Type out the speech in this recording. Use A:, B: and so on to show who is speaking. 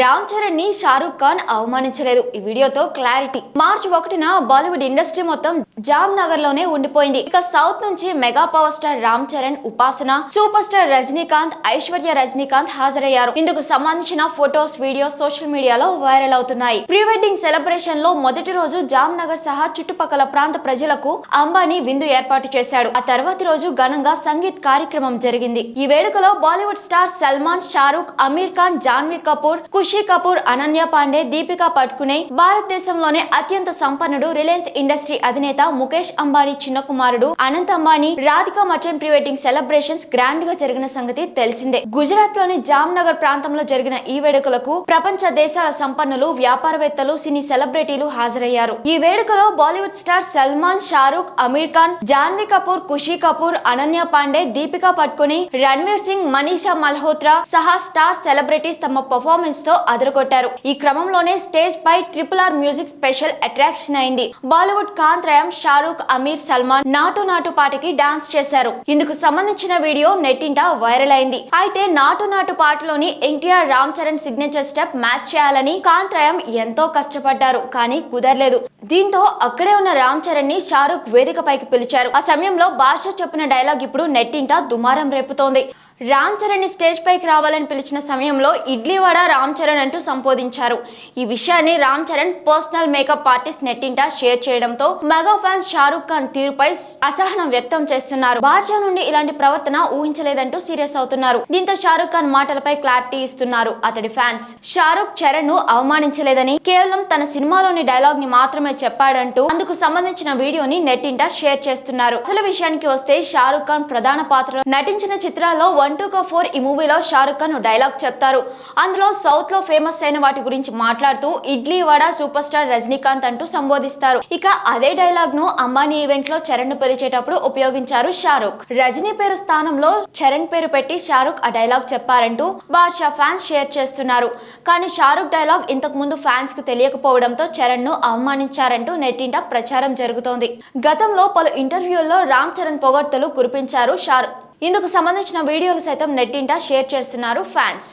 A: రామ్ చరణ్ని షారూక్ ఖాన్ అవమానించలేదు. ఈ వీడియోతో క్లారిటీ. మార్చి ఒకటిన బాలీవుడ్ ఇండస్ట్రీ మొత్తం జామ్ నగర్లోనే ఉండిపోయింది. ఇక సౌత్ నుంచి mega power star Ram Charan Upasana super star Rajinikanth Aishwarya Rajinikanth హాజరయ్యారు. ఇందుకు సంబంధించిన ఫొటోస్ వీడియోస్ సోషల్ మీడియాలో వైరల్ అవుతున్నాయి. ప్రీ వెడ్డింగ్ సెలబ్రేషన్లో మొదటి రోజు జామ్ నగర్ సహా చుట్టుపక్కల ప్రాంత ప్రజలకు అంబానీ విందు ఏర్పాటు చేశాడు. ఆ తర్వాతి రోజు ఘనంగా సంగీత్ కార్యక్రమం జరిగింది. ఈ వేడుకలో బాలీవుడ్ స్టార్ సల్మాన్ షారూక్ అమీర్ ఖాన్ జాన్వీ కపూర్ కుష్ ఖుషీ కపూర్ అనన్య పాండే దీపికా పట్కునే భారతదేశంలోనే అత్యంత సంపన్నుడు రిలయన్స్ ఇండస్ట్రీ అధినేత ముఖేష్ అంబానీ చిన్న కుమారుడు అనంత్ అంబానీ రాధికా మటన్ ప్రీ వెడ్డింగ్ సెలబ్రేషన్స్ గ్రాండ్గా జరిగిన సంగతి తెలిసిందే. గుజరాత్లోని జామ్నగర్ ప్రాంతంలో జరిగిన ఈ వేడుకలకు ప్రపంచ దేశాల సంపన్నులు వ్యాపారవేత్తలు సినీ సెలబ్రిటీలు హాజరయ్యారు. ఈ వేడుకలో బాలీవుడ్ స్టార్ సల్మాన్ షారూక్ అమీర్ ఖాన్ జాన్వీ కపూర్ ఖుషీ కపూర్ అనన్య పాండే దీపికా పట్కుని రణ్వీర్ సింగ్ మనీషా మల్హోత్రా సహా స్టార్ సెలబ్రిటీస్ తమ పర్ఫార్మెన్స్తో అదరగొట్టారు. ఈ క్రమంలోనే స్టేజ్ పై triple R music special attraction అయింది. బాలీవుడ్ కాంత్రయం షారూక్ అమీర్ సల్మాన్ నాటు నాటు పాటకి డాన్స్ చేశారు. ఇందుకు సంబంధించిన వీడియో నెట్టింట వైరల్ అయింది. అయితే నాటు నాటు పాటలోని NTR Ram Charan signature step match చేయాలని కాంత్రయం ఎంతో కష్టపడ్డారు కానీ కుదరలేదు. దీంతో అక్కడే ఉన్న రామ్ చరణ్ని షారూక్ వేదికపైకి పిలిచారు. ఆ సమయంలో బాషా చెప్పిన డైలాగ్ ఇప్పుడు నెట్టింట దుమారం రేపుతోంది. రామ్ చరణ్ స్టేజ్ పైకి రావాలని పిలిచిన సమయంలో ఇడ్లీ వడ రామ్ చరణ్ అంటూ సంబోధించారు. ఈ విషయాన్ని Ram Charan personal makeup artist నెట్టింట షేర్ చేయడంతో మెగా ఫ్యాన్స్ షారూక్ ఖాన్ తీరుపై అసహనం వ్యక్తం చేస్తున్నారు. బాద్షా నుండి ఇలాంటి ప్రవర్తన ఊహించలేదంటూ సీరియస్ అవుతున్నారు. దీంతో షారూక్ ఖాన్ మాటలపై క్లారిటీ ఇస్తున్నారు. అతడి ఫ్యాన్స్ షారూక్ చరణ్ను అవమానించలేదని కేవలం తన సినిమాలోని డైలాగ్ని మాత్రమే చెప్పాడంటూ అందుకు సంబంధించిన వీడియోని నెట్టింట షేర్ చేస్తున్నారు. అసలు విషయానికి వస్తే షారూక్ ఖాన్ ప్రధాన పాత్రలో నటించిన చిత్రాల్లో వన్ టూ కా ఫోర్ ఈ మూవీలో షారుఖ్ ఖాన్ డైలాగ్ చెప్తారు. అందులో సౌత్లో ఫేమస్ అయిన వాటి గురించి మాట్లాడుతూ ఇడ్లీ వడ సూపర్ స్టార్ రజనీకాంత్ అంటూ సంబోధిస్తారు. ఇక అదే డైలాగ్ను అంబానీ ఈవెంట్లో చరణ్ పిలిచేటప్పుడు ఉపయోగించారు షారుఖ్. రజనీ పేరు స్థానంలో చరణ్ పేరు పెట్టి షారుఖ్ ఆ డైలాగ్ చెప్పారంటూ బాద్షా ఫ్యాన్స్ షేర్ చేస్తున్నారు. కానీ షారుఖ్ డైలాగ్ ఇంతకు ముందు ఫ్యాన్స్కు తెలియకపోవడంతో చరణ్ను అవమానించారంటూ నెట్టింట ప్రచారం జరుగుతోంది. గతంలో పలు ఇంటర్వ్యూల్లో రామ్ చరణ్ పొగడ్తలు కురిపించారు షారుఖ్. ఇందుకు సంబంధించిన వీడియోలు సైతం నెట్టింట షేర్ చేస్తున్నారు ఫ్యాన్స్.